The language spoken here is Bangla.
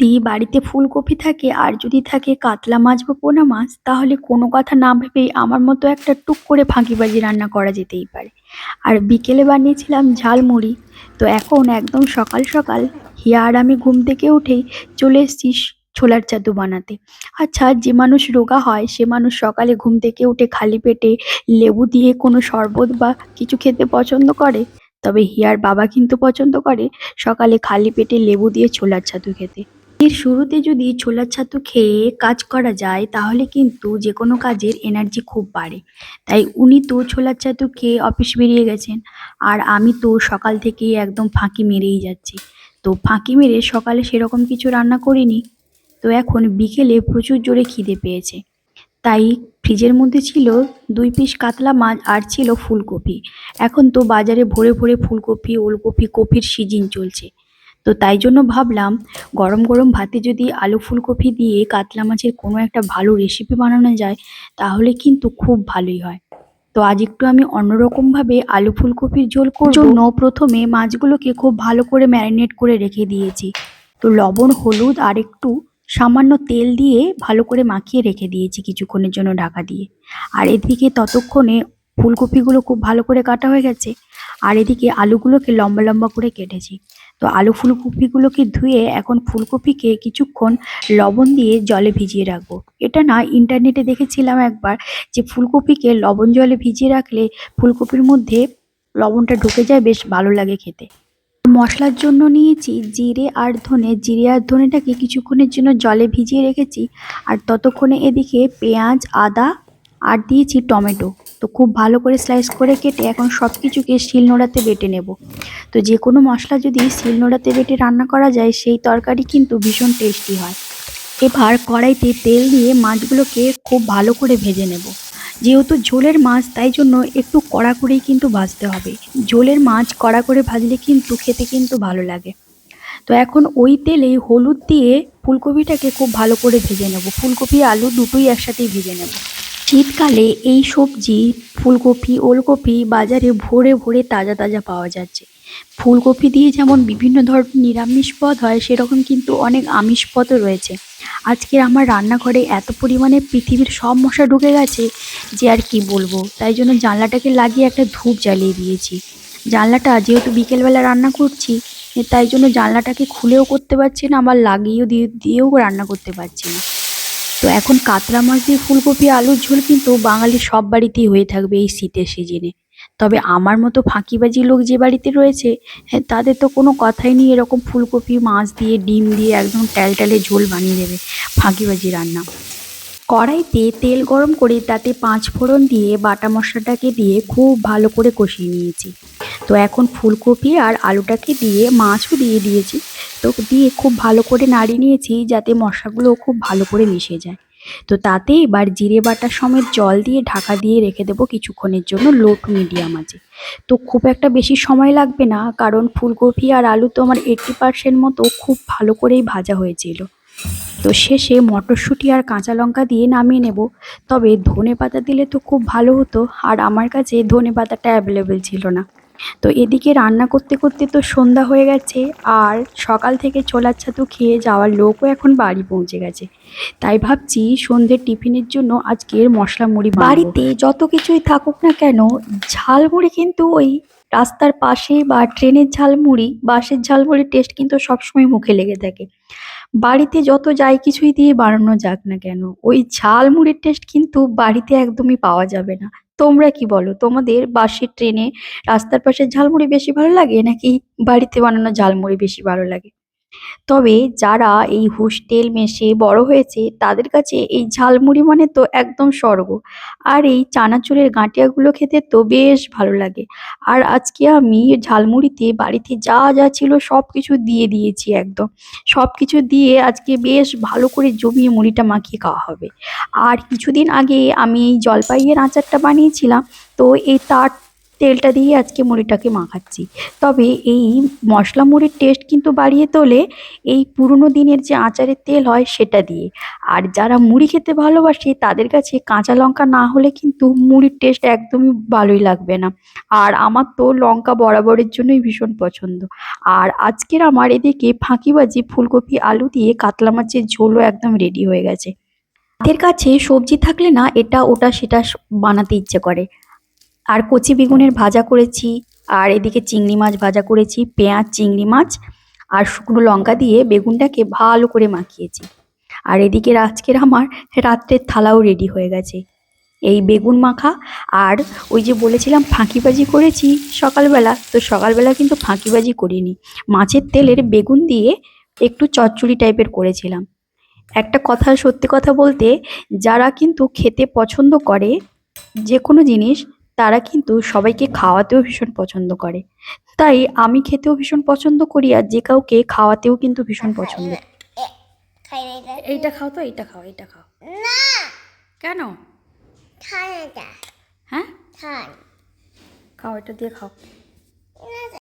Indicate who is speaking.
Speaker 1: যদি বাড়িতে ফুলকপি থাকে আর যদি থাকে কাতলা মাছ বা পোনা মাছ, তাহলে কোনো কথা না ভেবেই আমার মতো একটা টুক করে ফাঁকিবাজি রান্না করা যেতেই পারে। আর বিকেলে বানিয়েছিলাম ঝালমুড়ি তো এখন একদম সকাল সকাল হিয়া আর আমি ঘুম থেকে উঠেই চলে এসেছি ছোলার চাদু বানাতে। আচ্ছা যে মানুষ রোগা হয়, সে মানুষ সকালে ঘুম থেকে উঠে খালি পেটে লেবু দিয়ে কোনো শরবত বা কিছু খেতে পছন্দ করে? তবে হিয়ার বাবা কিন্তু পছন্দ করে সকালে খালি পেটে লেবু দিয়ে ছোলার ছাতু খেতে। এর শুরুতে যদি ছোলার ছাতু খেয়ে কাজ করা যায়, তাহলে কিন্তু যে কোনো কাজের এনার্জি খুব বাড়ে। তাই উনি তো ছোলার ছাতু খেয়ে অফিস বেরিয়ে গেছেন, আর আমি তো সকাল থেকেই একদম ফাঁকি মেরেই যাচ্ছি। তো ফাঁকি মেরে সকালে সেরকম কিছু রান্না করিনি, তো এখন বিকেলে প্রচুর জোরে খিদে পেয়েছে। তাই ফ্রিজের মধ্যে ছিল দুই পিস কাতলা মাছ আর ছিল ফুলকপি। এখন তো বাজারে ভরে ভরে ফুলকপি, ওলকপি, কপির সিজন চলছে। তো তাই জন্য ভাবলাম গরম গরম ভাতে যদি আলু ফুলকপি দিয়ে কাতলা মাছের কোনো একটা ভালো রেসিপি বানানো যায়, তাহলে কিন্তু খুব ভালোই হয়। তো আজ একটু আমি অন্যরকমভাবে আলু ফুলকপির ঝোল জন্য প্রথমে মাছগুলোকে খুব ভালো করে ম্যারিনেট করে রেখে দিয়েছি। তো লবণ, হলুদ আর একটু সামান্য তেল দিয়ে ভালো করে মাখিয়ে রেখে দিয়েছি কিছুক্ষণের জন্য ঢাকা দিয়ে। আর এদিকে ততক্ষণে ফুলকপিগুলো খুব ভালো করে কাটা হয়ে গেছে। আর এদিকে আলুগুলোকে লম্বা লম্বা করে কেটেছি। তো আলু ফুলকপিগুলোকে ধুয়ে এখন ফুলকপিকে কিছুক্ষণ লবণ দিয়ে জলে ভিজিয়ে রাখব? এটা না ইন্টারনেটে দেখেছিলাম একবার যে ফুলকপিকে লবণ জলে ভিজিয়ে রাখলে ফুলকপির মধ্যে লবণটা ঢুকে যায়, বেশ ভালো লাগে খেতে। মশলার জন্য নিয়েছি জিরে আর ধনে। জিরে আর ধনেটাকে কিছুক্ষণের জন্য জলে ভিজিয়ে রেখেছি আর ততক্ষণে এদিকে পেঁয়াজ, আদা আর দিয়েছি টমেটো। তো খুব ভালো করে স্লাইস করে কেটে এখন সব কিছুকে শিলনোড়াতে বেটে নেব। তো যে কোনো মশলা যদি শিলনোড়াতে বেটে রান্না করা যায়, সেই তরকারি কিন্তু ভীষণ টেস্টি হয়। এবার কড়াইতে তেল দিয়ে মাছগুলোকে খুব ভালো করে ভেজে নেব। যেহেতু ঝোলের মাছ, তাই জন্য একটু কড়া করেই কিন্তু ভাজতে হবে। ঝোলের মাছ কড়া করে ভাজলে কিন্তু খেতে কিন্তু ভালো লাগে। তো এখন ওই তেলেই হলুদ দিয়ে ফুলকপিটাকে খুব ভালো করে ভেজে নেব। ফুলকপি, আলু দুটোই একসাথেই ভেজে নেব। শীতকালে এই সবজি, ফুলকপি, ওলকপি বাজারে ভরে ভরে তাজা তাজা পাওয়া যাচ্ছে। ফুলকপি দিয়ে যেমন বিভিন্ন ধরনের নিরামিষ পদ হয়, সেরকম কিন্তু অনেক আমিষ পদও রয়েছে। আজকে আমার রান্নাঘরে এত পরিমাণে পৃথিবীর সব মশা ঢুকে গেছে যে আর কি বলব। তাই জন্য জানলাটাকে লাগিয়ে একটা ধূপ জ্বালিয়ে দিয়েছি। জানলাটা যেহেতু বিকেলবেলা রান্না করছি, তাই জন্য জানলাটাকে খুলেও করতে পারছি না, আবার লাগিয়েও দিয়ে, দিয়েও রান্না করতে পারছি না। তো এখন কাতলা মাছ দিয়ে ফুলকপি আলুর ঝোল কিন্তু বাঙালির সব বাড়িতেই হয়ে থাকবে এই শীতের সিজনে। তবে আমার মতো ফাঁকিবাজি লোক যে বাড়িতে রয়েছে হ্যাঁ, তাদের তো কোনো কথাই নেই এরকম ফুলকপি মাছ দিয়ে ডিম দিয়ে একদম ট্যালট্যালে ঝোল বানিয়ে দেবে ফাঁকিবাজি রান্না। কড়াইতে তেল গরম করে তাতে পাঁচ ফোড়ন দিয়ে বাটা মশলাটাকে দিয়ে খুব ভালো করে কষিয়ে নিয়েছি। তো এখন ফুলকপি আর আলুটাকে দিয়ে, মাছও দিয়ে দিয়েছি। তো দিয়ে খুব ভালো করে নাড়িয়ে নিয়েছি যাতে মশলাগুলো খুব ভালো করে মিশে যায়। তো তাতে এবার জিরে বাটার সমেত জল দিয়ে ঢাকা দিয়ে রেখে দেবো কিছুক্ষণের জন্য লো টু মিডিয়াম আছে তো খুব একটা বেশি সময় লাগবে না, কারণ ফুলকপি আর আলু তো আমার এইট্টি পার্সেন্ট মতো খুব ভালো করেই ভাজা হয়েছিল। তো শেষে মটরশুঁটি আর কাঁচা লঙ্কা দিয়ে নামিয়ে নেব। তবে ধনে পাতা দিলে তো খুব ভালো হতো, আর আমার কাছে ধনে পাতাটা অ্যাভেলেবেল ছিল না। তো এদিকে রান্না করতে করতে তো সন্ধ্যা হয়ে গেছে, আর সকাল থেকে ছোলার ছাতু খেয়ে যাওয়ার লোকও এখন বাড়ি পৌঁছে গেছে। তাই ভাবছি সন্ধ্যের টিফিনের জন্য আজকের মশলা মুড়ি বাড়িতে যত কিছুই থাকুক না কেন ঝালমুড়ি কিন্তু ওই রাস্তার পাশে বা ট্রেনের ঝালমুড়ি বাসের ঝালমুড়ির টেস্ট কিন্তু সবসময় মুখে লেগে থাকে। বাড়িতে যত যাই কিছুই দিয়ে বানানো যাক না কেন, ওই ঝালমুড়ির টেস্ট কিন্তু বাড়িতে একদমই পাওয়া যাবে না। তোমরা কি বলো, তোমাদের বাসের ট্রেনে রাস্তার পাশে ঝালমুড়ি বেশি ভালো লাগে নাকি বাড়িতে বানানো ঝালমুড়ি বেশি ভালো লাগে? তবে যারা এই হোস্টেল মেসে বড় হয়েছে, তাদের কাছে এই ঝালমুড়ি মানে তো একদম স্বর্গ। আর এই চানাচুরের গাঁটিয়াগুলো খেতে তো বেশ ভালো লাগে। আর আজকে আমি ঝালমুড়িতে বাড়িতে যা যা ছিল সব কিছু দিয়ে দিয়েছি একদম। সব কিছু দিয়ে আজকে বেশ ভালো করে জমিয়ে মুড়িটা মাখিয়ে খাওয়া হবে। আর কিছুদিন আগে আমি এই জলপাইয়ের আচারটা বানিয়েছিলাম, তো এই তার তেলটা দিয়ে আজকে মুড়িটাকে মাখাচ্ছি। তবে এই মশলা মুড়ির টেস্ট কিন্তু বাড়িয়ে তোলে এই পুরনো দিনের যে আচারের তেল হয় সেটা দিয়ে। আর যারা মুড়ি খেতে ভালোবাসে, তাদের কাছে কাঁচা লঙ্কা না হলে কিন্তু মুড়ির টেস্ট একদমই ভালোই লাগবে না। আর আমার তো লঙ্কা বরাবরের জন্যই ভীষণ পছন্দ। আর আজকের আমার এদিকে ফাঁকিবাজি, ফুলকপি, আলু দিয়ে কাতলা মাছের ঝোলও একদম রেডি হয়ে গেছে। হাতের কাছে সবজি থাকলে না এটা, ওটা, সেটা বানাতে ইচ্ছে করে। আর কচি বেগুনের ভাজা করেছি, আর এদিকে চিংড়ি মাছ ভাজা করেছি, পেঁয়াজ, চিংড়ি মাছ, আর শুকনো লঙ্কা দিয়ে বেগুনটাকে ভালো করে মাখিয়েছি। আর এদিকে আজকের আমার রাত্রের থালাও রেডি হয়ে গেছে। এই বেগুন মাখা আর ওই যে বলেছিলাম ফাঁকিবাজি করেছি সকালবেলা, তো সকালবেলা কিন্তু ফাঁকিবাজি করিনি। মাছের তেলের বেগুন দিয়ে একটু চচ্চড়ি টাইপের করেছিলাম। একটা কথা সত্যি কথা বলতে, যারা কিন্তু খেতে পছন্দ করে যে কোনো জিনিস তারা কিন্তু সবাইকে খাওয়াতেও ভীষণ পছন্দ করে। তাই আমি খেতেও ভীষণ পছন্দ করি আর যে কাউকে খাওয়াতেও কিন্তু ভীষণ পছন্দ। এইটা খাও তো এইটা খাও এইটা খাও।
Speaker 2: না।
Speaker 1: কেন? হ্যাঁ? খাও এটা দিয়ে খাও।